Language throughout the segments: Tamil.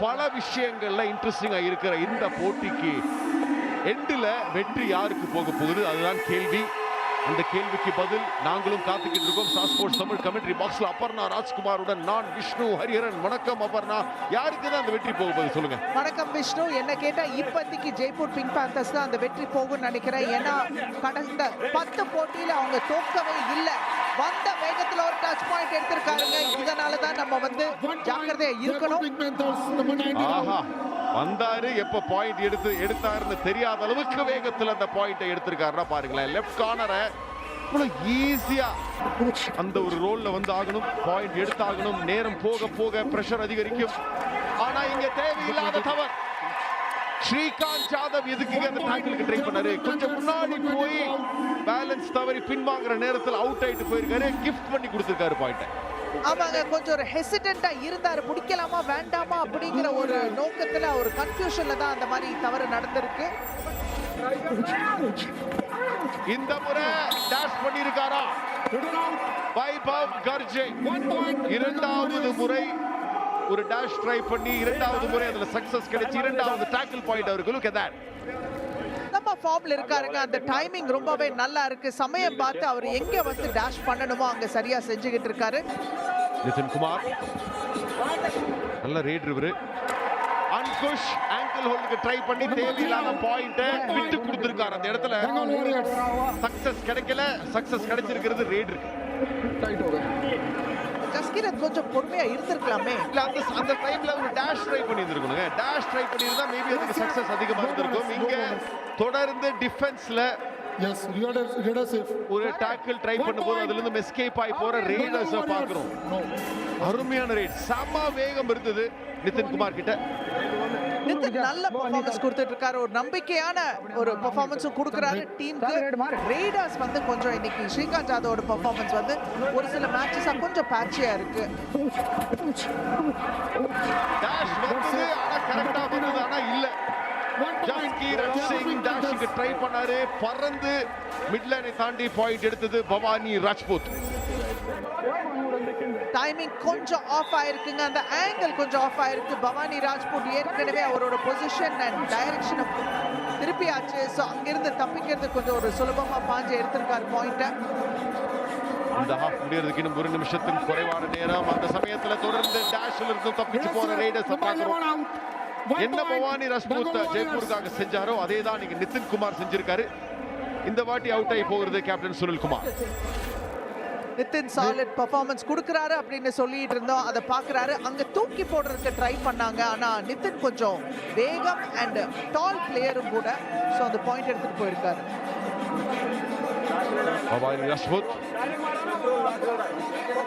பல விஷயங்கள்ல இன்ட்ரெஸ்டிங்கா இருக்கிற இந்த போட்டிக்கு எண்டில் வெற்றி யாருக்கு போக போகுது? அதுதான் கேள்வி. அந்த கேள்விக்கு பதில் நாங்களும் காத்துக்கிட்டு இருக்கோம். ஸ்டார் ஸ்போர்ட்ஸ் தமிழ் கமெண்ட்ரி பாக்ஸ்ல அபர்ணா ராஜ்குமாருடன் நான் விஷ்ணு ஹரிஹரன். வணக்கம் அபர்ணா. யாருக்கு தான் அந்த வெற்றி போக போகுது சொல்லுங்க. வணக்கம் விஷ்ணு. என்ன கேட்டா இப்போதைக்கு ஜெய்ப்பூர் பிங்க் பேந்தர்ஸ் தான் அந்த வெற்றி போகும்னு நினைக்கிறேன். ஏன்னா கடந்த பத்து போட்டியில அவங்க தோக்கவே இல்லை. வந்த வேகத்துல ஒரு டச் பாயிண்ட் எடுத்திருக்காருங்க. இதனால தான் நம்ம வந்து ஜாக்கிரதையா இருக்கணும். ஆஹா. வந்தாரு எப்ப பாயிண்ட் எடுத்து எடுத்தாருன்னு தெரியாத அளவுக்கு வேகத்துல அந்த பாயிண்ட்டை எடுத்திருக்காருன்னா பாருங்களேன். லெஃப்ட் கார்னரை ஈஸியா அந்த ஒரு ரோல்ல வந்து ஆகணும். பாயிண்ட் எடுத்தாகணும். நேரம் போக போக பிரஷர் அதிகரிக்கும். ஆனா இங்க தேவையில்லாத தவறு. ஸ்ரீகாந்த் ஜாதவ் எதுக்கு அந்த டேக்கிளுக்கு ட்ரை பண்ணாரு? கொஞ்சம் முன்னாடி போய் பேலன்ஸ் தவறி பின்வாங்குற நேரத்தில் அவுட் ஆயிட்டு போயிருக்காரு. கிஃப்ட் பண்ணி கொடுத்திருக்காரு பாயிண்ட்டை ஆமாங்க கொஞ்சம் ஒரு ஹெசிடண்டா இருந்தாரு. பிடிக்கலாமா வேண்டாமா அப்படிங்கிற ஒரு நோக்கத்துல ஒரு கன்ஃபியூஷன்ல தான் அந்த மாதிரி தவறு நடந்திருக்கு. இந்த முறை டேஷ் பண்ணிருக்காரா வைபவ் கர்ஜே இரண்டாவது முறை ஒரு டேஷ் ட்ரை பண்ணி இரண்டாவது முறை அதுல சக்சஸ் கிடைச்சு இரண்டாவது டாக்கிள் பாயிண்ட் அவருக்கு. லுக் at நம்ம ஃபார்ம்ல இருக்காருங்க. அந்த டைமிங் ரொம்பவே நல்லா இருக்கு. சமயம் பார்த்து அவர் எங்க வந்து டேஷ் பண்ணணுமோ அங்க சரியா செஞ்சுக்கிட்டு இருக்காரு. நிதின் குமார். நல்ல ரேட் இவரு. அன்குஷ் ஆங்கிள் ஹோல்டுக்கு ட்ரை பண்ணி தேவையில்லாத பாயிண்ட விட்டு கொடுத்திருக்காரு. அந்த இடத்துல சக்சஸ் கிடைக்கல. சக்சஸ் கிடைச்சிருக்கிறது ரேட் இருக்கு. ஜஸ்கிரத் கொஞ்சம் பொறுமையா இருந்திருக்கலாமே. இல்ல அந்த அந்த டைம்ல ஒரு டேஷ் ட்ரை பண்ணியிருந்திருக்கணுங்க. டேஷ் ட்ரை பண்ணியிருந்தா மேபி அதுக்கு சக்சஸ் அதிகமா இருந்திருக்கும். இங்க தொடர்ந்து டிஃபென்ஸ்ல Raider, Raider safe. ஒரு டாக்கிள் ட்ரை பண்ணும்போது அதுல இருந்து எஸ்கேப் ஆகி போற ரேடர்ஸ் பாக்குறோம். அருமையான ரேட் செம வேகம் இருந்தது நிதின் குமார் கிட்ட. நல்ல பெர்ஃபார்மன்ஸ் கொடுத்துட்டு இருக்காரு ஒரு நம்பிக்கையான ஒரு பெர்ஃபார்மன்ஸும் கொடுக்குறாரு. டீமுக்கு ரேடர்ஸ் வந்து கொஞ்சம் இன்னைக்கு ஸ்ரீகாந்த் ஜாதவோட பெர்ஃபார்மன்ஸ் வந்து ஒரு சில மேட்சஸா கொஞ்சம் பேட்சியா இருக்கு. கரெக்டா வந்தது. ஆனா இல்ல. ட்ரை பண்ணாரு. பறந்து மிட்லைனை தாண்டி பாயிண்ட் எடுத்தது பவானி ராஜ்பூத். டைமிங் கொஞ்சம் ஆஃப் ஆயிருக்குங்க. அந்த ஆங்கிள் கொஞ்சம் ஆஃப் ஆயிருக்கு. பவானி ராஜ்பூட் ஏற்கனவே அவரோட பொசிஷன் அண்ட் டைரக்ஷனை திருப்பியாச்சு ஸோ அங்கிருந்து தப்பிக்கிறது கொஞ்சம் ஒரு சுலபமா பாஞ்சு எடுத்திருக்காரு பாயிண்ட்டை இந்த ஹாஃப் முடியறதுக்கு இன்னும் ஒரு நிமிஷத்துக்கு குறைவான நேரம். அந்த சமயத்துல தொடர்ந்து டேஷ்ல இருந்து தப்பிச்சு போற ரைடர்ஸ் பாக்குறோம் என்ன பவானி ராஜ்பூத் ஜெய்ப்பூருக்காக செஞ்சாரோ அதே தான் நீங்க நிதின் குமார் செஞ்சிருக்காரு. இந்த வாட்டி அவுட் ஆகி போகிறது captain Sunil Kumar. Nitin solid performance கொடுக்குறாரு அப்படின்னு சொல்லிட்டு இருந்தோம். அதை பார்க்குறாரு. அங்கே தூக்கி போடுறதுக்கு ட்ரை பண்ணாங்க. ஆனால் நிதின் கொஞ்சம் வேகம் அண்ட் டால் பிளேயரும் கூட ஸோ அந்த பாயிண்ட் எடுத்துகிட்டு போயிருக்காரு. பவானி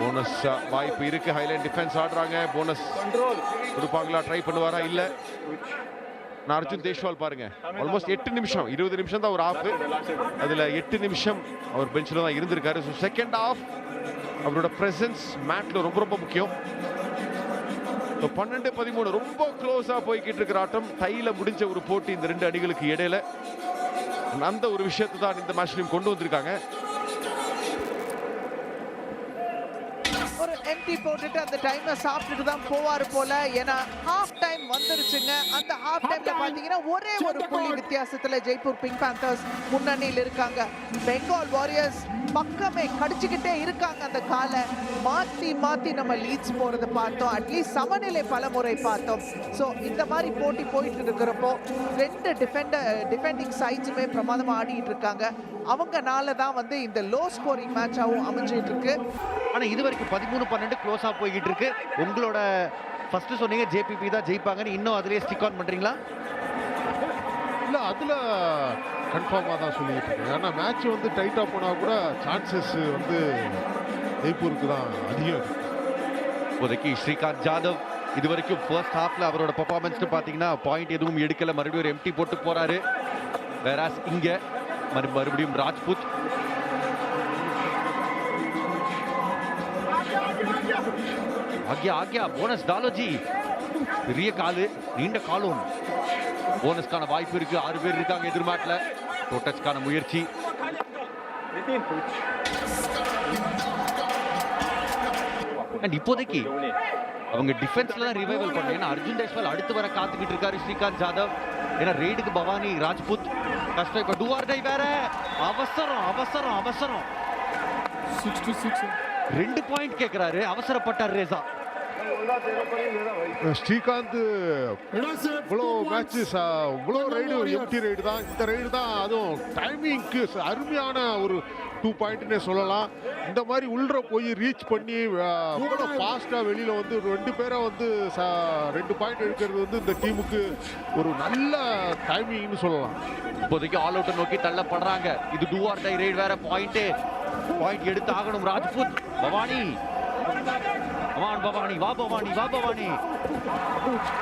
போனஸ் வாய்ப்பு இருக்கு. ஹைலைன் டிஃபென்ஸ் ஆடுறாங்க. போனஸ் கொடுப்பாங்களா? ட்ரை பண்ணுவாரா? இல்லை. நான் அர்ஜுன் தேஷ்வால் பாருங்க. ஆல்மோஸ்ட் எட்டு நிமிஷம் இருபது நிமிஷம் தான் ஒரு ஆஃப் அதுல எட்டு நிமிஷம் அவர் பெஞ்சில் தான் இருந்திருக்காரு. ஸோ செகண்ட் ஆஃப் அவரோட பிரசன்ஸ் மேட்ல ரொம்ப ரொம்ப முக்கியம். ஸோ பன்னெண்டு பதிமூணு ரொம்ப க்ளோஸா போய்கிட்டு இருக்கிற ஆட்டம் டைல முடிஞ்ச ஒரு போட்டி இந்த ரெண்டு அணிகளுக்கு இடையில. அந்த ஒரு விஷயத்தை தான் இந்த மேட்ச்லையும் கொண்டு வந்திருக்காங்க. எம்டி போட்டுட்டு அந்த டைமை சாப்பிட்டுட்டு தான் போவார் போல. ஏன்னா ஹாஃப் டைம் வந்துருச்சுங்க. அந்த ஹாஃப் டைம்ல பாத்தீங்கன்னா ஒரே ஒரு புள்ளி வித்தியாசத்துல ஜெய்ப்பூர் பிங்க் பேந்தர்ஸ் முன்னணியில் இருக்காங்க. பெங்கால் வாரியர்ஸ் பக்கமே கடிச்சுக்கிட்டே இருக்காங்க அந்த காலை. மாத்தி மாத்தி நம்ம லீட்ஸ் போறத பார்த்தோம். அட்லீஸ்ட் சமநிலை பல முறை பார்த்தோம். ஸோ இந்த மாதிரி போட்டி போயிட்டு இருக்கிறப்போ ரெண்டு டிஃபெண்டர் டிஃபெண்டிங் சைட்ஸுமே பிரமாதமா ஆடிட்டு இருக்காங்க. அவங்கனால தான் வந்து இந்த லோ ஸ்கோரிங் மேட்சாகவும் அமைஞ்சிட்டு இருக்கு. ஆனா இது வரைக்கும் பதிமூணு பன்னெண்டு க்ளோஸா போய்கிட்டு இருக்கு. உங்களோட ஃபர்ஸ்ட் சொன்னீங்க ஜேபிபி தான் ஜெயிப்பாங்கன்னு. இன்னும் அதுலயே ஸ்டிக் ஆன் பண்றீங்களா? இல்லை அதில் கன்ஃபார்மாக தான் சொல்லிக்கிட்டு இருக்கேன். ஏன்னா மேட்ச் வந்து டைட்டாக போனால் கூட சான்சஸ் வந்து ஜெய்ப்பூருக்கு தான் அதிகம் இப்போதைக்கு ஸ்ரீகாந்த் ஜாதவ் இது வரைக்கும் ஃபர்ஸ்ட் ஹாஃப்ல அவரோட பெர்ஃபார்மன்ஸ் பாத்தீங்கன்னா பாயிண்ட் எதுவும் எடுக்கல. மறுபடியும் ஒரு எம்டி போட்டு போறாரு. வேறாஸ் இங்க மறு மறுபடியும் ராஜ்புத் ஆக்யா ஆக்யா போனஸ் டாலோஜி பெரிய காலு நீண்ட காலும். போனஸ்க்கான வாய்ப்பு இருக்கு. ஆறு பேர் இருக்காங்க எதிர்மாட்டில். டோட்டஸ்க்கான முயற்சி. அண்ட் இப்போதைக்கு அவங்க டிஃபென்ஸ்ல தான் ரிவைவல் பண்ணணும் ஏன்னா அர்ஜுன் தேஷ்வால் அடுத்து வர காத்துக்கிட்டு இருக்காரு ஸ்ரீகாந்த் ஜாதவ். ஏன்னா ரெய்டுக்கு பவானி ராஜ்புத் கஷ்டம். இப்ப டூஆர் டை வேற. அவசரம் அவசரம் அவசரம். 66. sir. ரெண்டு பாயிண்ட் கேக்குறாரு. அவசரப்பட்டார் ரேசா. ஸ்ரீகாந்த். இவ்வளோ. மேட்சஸ் இவ்வளோ ரைடு ஒரு எம்டி ரைடு தான். இந்த ரைடு தான் அதுவும் டைமிங்க்கு அருமையான ஒரு டூ பாயிண்ட்னே சொல்லலாம். இந்த மாதிரி உள்ள போய் ரீச் பண்ணி இவ்வளோ ஃபாஸ்ட்டாக வெளியில் வந்து ரெண்டு பேரை வந்து ச- ரெண்டு பாயிண்ட் எடுக்கிறது வந்து இந்த டீமுக்கு ஒரு நல்ல டைமிங்னு சொல்லலாம். இப்போதைக்கு ஆல் அவுட் நோக்கி தள்ளப்படுறாங்க. இது டூ ஆர் டை ரைட் வேற பாயிண்ட் பாயிண்ட் எடுத்து ஆகணும் ராஜ்புத். பவானி. பவான் பவானி வா பவானி வா பவானி.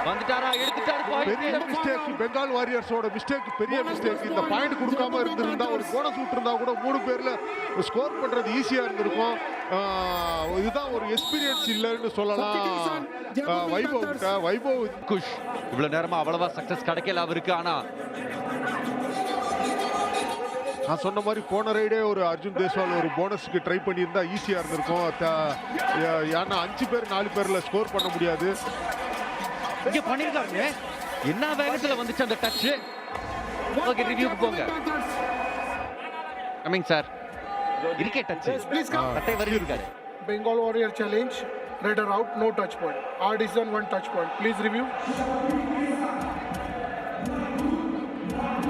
வந்துட்டாரா? எடுத்துட்டாரு பெரிய பாயிண்ட் மிஸ்டேக் பெங்கால் வாரியர்ஸோட மிஸ்டேக் பெரிய மிஸ்டேக் இந்த பாயிண்ட் கொடுக்காம இருந்திருந்தா ஒரு போனஸ் விட்டுருந்தா கூட மூணு பேர்ல ஸ்கோர் பண்றது ஈஸியா இருந்திருக்கும். இதுதான் ஒரு எக்ஸ்பீரியன்ஸ் இல்லைன்னு சொல்லலாம். வைபவ் கிட்ட வைபவ். குஷ் இவ்வளவு நேரமா அவ்வளவா சக்சஸ் கிடைக்கல அவருக்கு. ஆனா நான் சொன்ன மாதிரி போன ரைடே ஒரு அர்ஜுன் தேஸ்வால் ஒரு போனஸ்க்கு ட்ரை பண்ணியிருந்தா ஈஸியா இருந்திருக்கும். ஏன்னா அஞ்சு பேர் நாலு பேர்ல ஸ்கோர் பண்ண முடியாது. இங்க பண்ணிருக்காங்க. என்ன வேகத்துல வந்துச்சு அந்த டச் ஓகே ரிவ்யூக்கு போங்க. கமிங் சார் இருக்கே டச் வருது இருக்காரு Bengal Warrior challenge, Raider out, no touch point. Our decision, one touch point. Please review.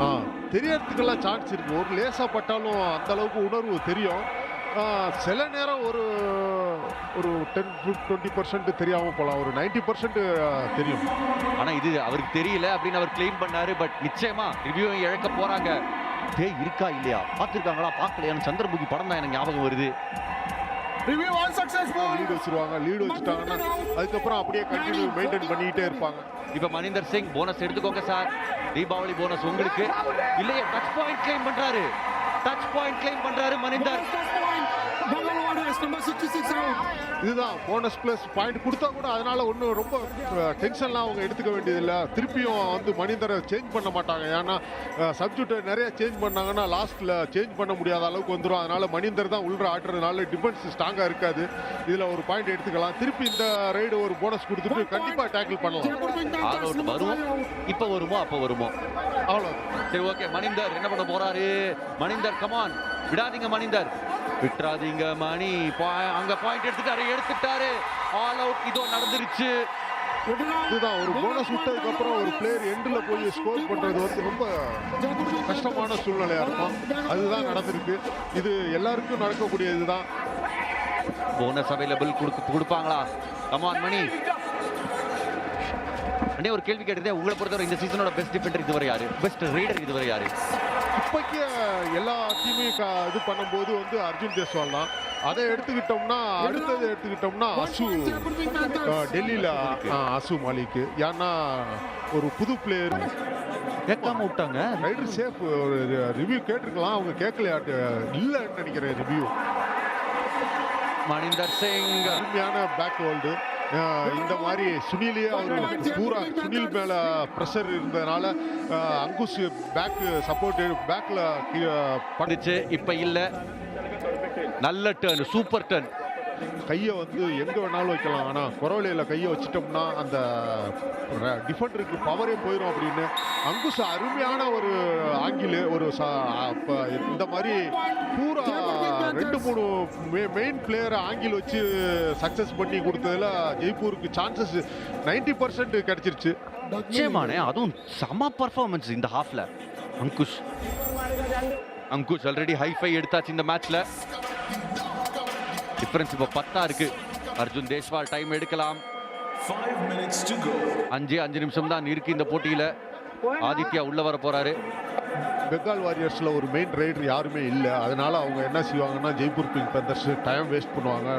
ஆ. தெரியறதுக்கெல்லாம் சான்ஸ் இருக்கு. ஒரு லேசா பட்டாலும் அந்த அளவுக்கு உணர்வு தெரியும். ஆ, சில நேரம் ஒரு ஒரு டென் டுவெண்ட்டி பர்சன்ட் தெரியாம போகலாம். ஒரு நைன்டி பர்சன்ட் தெரியும். ஆனா இது அவருக்கு தெரியல அப்படின்னு அவர் கிளைம் பண்ணாரு. பட் நிச்சயமா ரிவ்யூ இழக்க போறாங்க. டேய் இருக்கா இல்லையா? பார்த்திருக்காங்களா? பார்க்கலையான்னு சந்திரமுகி படம் தான் எனக்கு ஞாபகம் வருது. Review all successful. லீடு வச்சிருவாங்க. லீடு வச்சுட்டாங்கன்னா அதுக்கப்புறம் அப்படியே கண்டினியூ மெயின்டைன் பண்ணிக்கிட்டே இருப்பாங்க. இப்ப மணிந்தர் சிங் போனஸ் எடுத்துக்கோங்க சார். தீபாவளி போனஸ் உங்களுக்கு. இல்லையே டச் பாயிண்ட் கிளைம் பண்றாரு. டச் பாயிண்ட் கிளைம் பண்றாரு மனிதர் Bonus plus point. Bengal Warriors number 66 out. இதுதான் போனஸ் பிளஸ் பாயிண்ட் கொடுத்தா கூட அதனால ஒன்றும் ரொம்ப டென்ஷன்லாம் அவங்க எடுத்துக்க வேண்டியதில்லை. திருப்பியும் வந்து மனிதரை சேஞ்ச் பண்ண மாட்டாங்க. ஏன்னா சப்ஜெக்டை நிறைய சேஞ்ச் பண்ணாங்கன்னா லாஸ்ட்டில் சேஞ்ச் பண்ண முடியாத அளவுக்கு வந்துடும் அதனால மனிதர் தான் உள்ள ஆடுறதுனால டிஃபென்ஸ் ஸ்ட்ராங்காக இருக்காது. இதில் ஒரு பாயிண்ட் எடுத்துக்கலாம். திருப்பி இந்த ரைடு ஒரு போனஸ் கொடுத்துட்டு கண்டிப்பாக டேக்கிள் பண்ணலாம். வரும் 5 out. இப்ப வருமோ அப்ப வருமோ? அவ்வளோ சரி ஓகே மணிந்தர் என்ன பண்ண போறாரு? மணிந்தர் கமான் விடாதீங்க மணிந்தர் விட்டுறாதீங்க மணி. அங்க பாயிண்ட் எடுத்துட்டாரு எடுத்துட்டாரு. ஆல் அவுட் இதோ நடந்துருச்சு. இதுதான் ஒரு போனஸ் விட்டதுக்கு அப்புறம் ஒரு பிளேயர் எண்டில் போய் ஸ்கோர் பண்ணுறது வந்து ரொம்ப கஷ்டமான. சூழ்நிலையா இருக்கும். அதுதான் நடந்திருக்கு. இது எல்லாருக்கும் நடக்கக்கூடிய இதுதான் போனஸ் அவைலபிள் கொடுக்க கொடுப்பாங்களா கமான் மணி. அண்ணே ஒரு கேள்வி கேட்டிருந்தேன். உங்களை பொறுத்தவரை இந்த சீசனோட பெஸ்ட் டிஃபெண்டர் இதுவரை யாரு? பெஸ்ட் ரைடர் இதுவரை யாரு? இப்போக்கி எல்லா டீமையும் க- இது பண்ணும்போது வந்து அர்ஜுன் தேஸ்வால் தான். அதை எடுத்துக்கிட்டோம்னா அடுத்தது எடுத்துக்கிட்டோம்னா அசு. டெல்லியில அசு மாலிக் ஏன்னா ஒரு புது பிளேயர் கேட்காம விட்டாங்க. ரைடர் சேஃப் ஒரு ரிவ்யூ கேட்டிருக்கலாம். அவங்க கேட்கலையாட்டு இல்லைன்னு நினைக்கிறேன் ரிவ்யூ மணிந்தர் சிங். அருமையான பேக் ஹோல்டு இந்த மாதிரி சுனிலே அவர் பூரா சுனில் மேல ப்ரெஷர் இருந்ததுனால அஹ், அங்குஷ் பேக் சப்போர்ட் பேக்ல பண்ணிச்சு இப்ப இல்ல. நல்ல டேர்ன் சூப்பர் டர்ன் கையை வந்து எங்கே வேணாலும் வைக்கலாம். ஆனால் குறவலையில கையை வச்சிட்டோம்னா அந்த டிஃபெண்டருக்கு பவரே போயிடும் அப்படின்னு. அங்குஷ் அருமையான ஒரு ஆங்கில் ஒரு இந்த மாதிரி பூரா ரெண்டு மூணு மெயின் பிளேயரை ஆங்கில் வச்சு சக்ஸஸ் பண்ணி கொடுத்ததுல ஜெய்ப்பூருக்கு சான்சஸ் 90% பர்சன்ட் கிடச்சிருச்சு. நிச்சயமானே அதுவும் செம பர்ஃபார்மன்ஸ் இந்த ஹாஃப்ல அங்குஷ். அங்குஷ் ஆல்ரெடி ஹைஃபை எடுத்தாச்சு இந்த மேட்ச்ல டிஃபரன்ஸ் இப்போ பத்தா இருக்கு. அர்ஜுன் தேஷ்வால் டைம் எடுக்கலாம். Five minutes to go. அஞ்சு அஞ்சு நிமிஷம் தான் இருக்கு இந்த போட்டியில. ஆதித்யா உள்ள வர போறாரு. பெங்கால் வாரியர்ஸ்ல ஒரு மெயின் ரைடர் யாருமே இல்லை. அதனால அவங்க என்ன செய்வாங்கன்னா Jaipur pink panthers time waste பண்ணுவாங்க.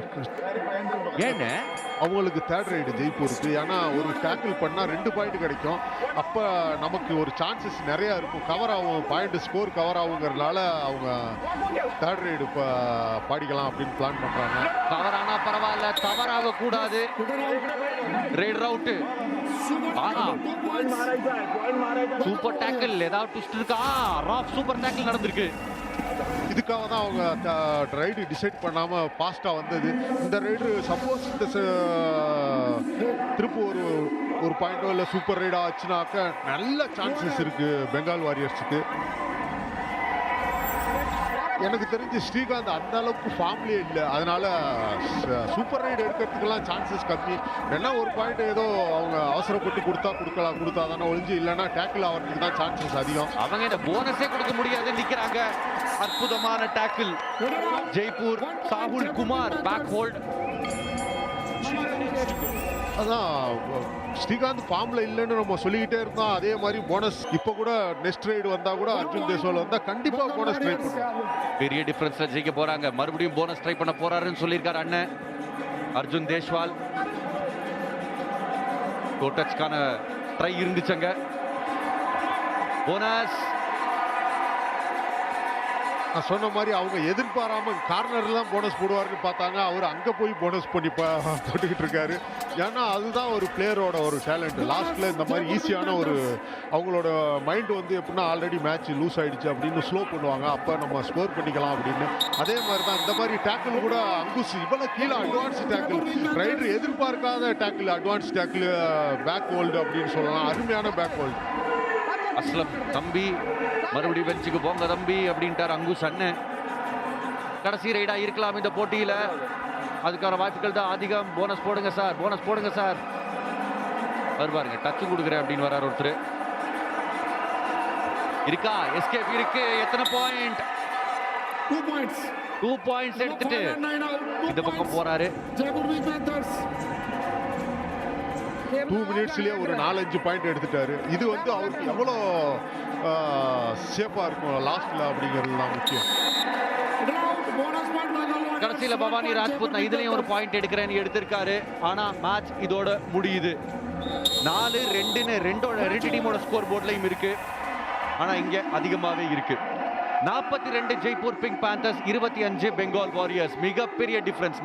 ஏன்னு அவங்களுக்கு தேர்ட் ரைடு ஜெய்ப்பூருக்கு. ஏன்னா ஒரு டேக்கிள் பண்ணால் ரெண்டு பாயிண்ட் கிடைக்கும். அப்போ நமக்கு ஒரு சான்சஸ் நிறையா இருக்கும். கவர் ஆகும் பாயிண்ட் ஸ்கோர் கவர் ஆகுங்கிறதுனால அவங்க தேர்ட் ரைடு இப்போ பாடிக்கலாம் அப்படின்னு பிளான் பண்ணுறாங்க தவறானா பரவாயில்ல. தவறாக கூடாது ரைடர் அவுட் ஆனா சூப்பர் டேக்கிள் ஏதாவது ட்விஸ்ட் இருக்கா? ராஃப் சூப்பர் டேக்கிள் நடந்திருக்கு. இதுக்காக தான் அவங்க ரைடு டிசைட் பண்ணாமல் ஃபாஸ்ட்டாக வந்தது. இந்த ரைடு சப்போஸ் இந்த திரும்ப ஒரு ஒரு பாயிண்டோ இல்லை சூப்பர் ரைடாக ஆச்சுனாக்க நல்ல சான்சஸ் இருக்குது பெங்கால் வாரியர்ஸுக்கு எனக்கு தெரிஞ்சு ஸ்ரீகாந்த் அந்த அளவுக்கு ஃபார்ம்லேயே இல்லை. அதனால சூப்பர் ரைடு எடுக்கிறதுக்கெல்லாம் சான்சஸ் கம்மி. வேணா ஒரு பாயிண்ட் ஏதோ அவங்க அவசரப்பட்டு கொடுத்தா கொடுக்கலாம் கொடுத்தா தானே ஒழிஞ்சு இல்லைன்னா டேக்கிள் ஆகிறதுக்கு தான் சான்சஸ் அதிகம். அவங்க இந்த போனஸே கொடுக்க முடியாது நிக்கிறாங்க. அற்புதமான tackle Jaipur Sahul Kumar back hold அதான் ஸ்ரீகாந்த் ஃபார்ம்ல இல்லைன்னு நம்ம சொல்லிக்கிட்டே இருந்தோம் அதே மாதிரி போனஸ் இப்போ கூட நெக்ஸ்ட் ரைடு வந்தா கூட அர்ஜுன் தேஸ்வால் வந்தா கண்டிப்பா போனஸ் ட்ரை பண்ணுவோம் பெரிய டிஃபரன்ஸ்ல ஜெயிக்க போறாங்க. மறுபடியும் போனஸ் ட்ரை பண்ண போறாருன்னு சொல்லியிருக்காரு அண்ணன். அர்ஜுன் தேஷ்வால். டச்க்கான ட்ரை இருந்துச்சுங்க போனஸ் நான் சொன்ன மாதிரி அவங்க எதிர்பாராம கார்னர்ல தான் போனஸ் போடுவாருன்னு பார்த்தாங்க. அவர் அங்க போய் போனஸ் பண்ணி ப- போட்டுக்கிட்டு இருக்காரு. ஏன்னா அதுதான் ஒரு பிளேயரோட ஒரு டேலண்ட் லாஸ்ட்ல இந்த மாதிரி ஈஸியான ஒரு அவங்களோட மைண்ட் வந்து எப்படின்னா ஆல்ரெடி மேட்ச் லூஸ் ஆயிடுச்சு அப்படின்னு ஸ்லோ பண்ணுவாங்க. அப்ப நம்ம ஸ்கோர் பண்ணிக்கலாம் அப்படின்னு. அதே மாதிரி தான் இந்த மாதிரி டேக்கிள் கூட அங்குஸ் இவ்வளவு கீழே அட்வான்ஸ் டேக்கிள் ரைடர் எதிர்பார்க்காத tackle advance tackle back hold அப்படின்னு சொல்லலாம். அருமையான பேக் ஹோல்டு அஸ்லம் தம்பி மறுபடியும் பெஞ்சுக்கு போங்க தம்பி அப்படின்ட்டார் அங்குஸ் அண்ணன். கடைசி ரைடா இருக்கலாம் இந்த போட்டியில. அதுக்கான வாய்ப்புகள் தான் அதிகம். போனஸ் போடுங்க சார் போனஸ் போடுங்க சார் வருவாருங்க டச் கொடுக்குறேன் அப்படின்னு வரார் ஒருத்தர். இருக்கா? எஸ்கேப் இருக்கு. எத்தனை point Two points. Two points எடுத்துட்டு இந்த பக்கம். போறாரு. டூ மினிட்ஸ்லயே ஒரு நாலஞ்சு பாயிண்ட் எடுத்துட்டாரு. இது வந்து அவருக்கு எவ்வளோ சேஃபா இருக்கும்? லாஸ்ட்ல அப்படிங்கிறது தான் முக்கியம். கடைசியில் கடைசியில பவானி ராஜ்புத் நான் இதுலயும் ஒரு பாயிண்ட் எடுக்கிறேன்னு எடுத்திருக்காரு. ஆனா மேட்ச் இதோட முடியுது. நாலு ரெண்டுன்னு ரெண்டோட ரெண்டு டீமோட ஸ்கோர் போர்ட்லயும் இருக்கு. ஆனா இங்க அதிகமாவே இருக்கு. நாற்பத்தி ரெண்டு ஜெய்ப்பூர் பிங்க் பேந்தர்ஸ் இருபத்தி அஞ்சு பெங்கால் வாரியர்ஸ் மிகப்பெரிய டிஃபரன்ஸ்